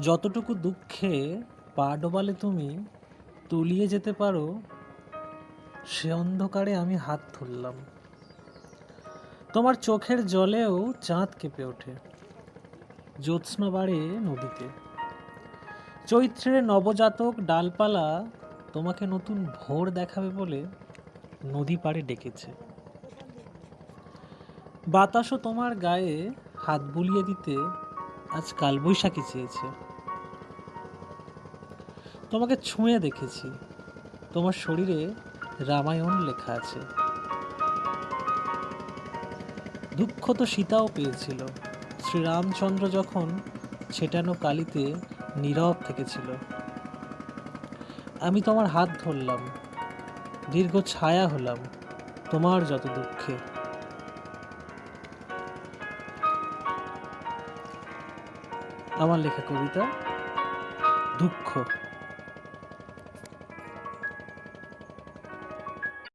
যতটুকু দুঃখে পা ডোবালে তুমি, তলিয়ে যেতে পারো, সে অন্ধকারে আমি হাত ধরলাম তোমার চোখের জলেও চাঁদ কেঁপে ওঠে, জ্যোৎস্না বাড়ে নদীতে। চৈত্রের নবজাতক ডালপালা তোমাকে নতুন ভোর দেখাবে বলে নদী পাড়ে ডেকেছে। বাতাসও তোমার গায়ে হাত বুলিয়ে দিতে আজ কালবৈশাখী চেয়েছে। তোমাকে ছুঁয়ে দেখেছি। তোমার শরীরে রামায়ণ লেখা আছে। দুঃখ তো সীতাও পেয়েছিল। শ্রীরামচন্দ্র যখন ছেটানো কালিতে নীরব থেকেছিল। আমি তোমার হাত ধরলাম। দীর্ঘ ছায়া হলাম। তোমার যত দুঃখে। আমার লেখা কবিতা দুঃখ।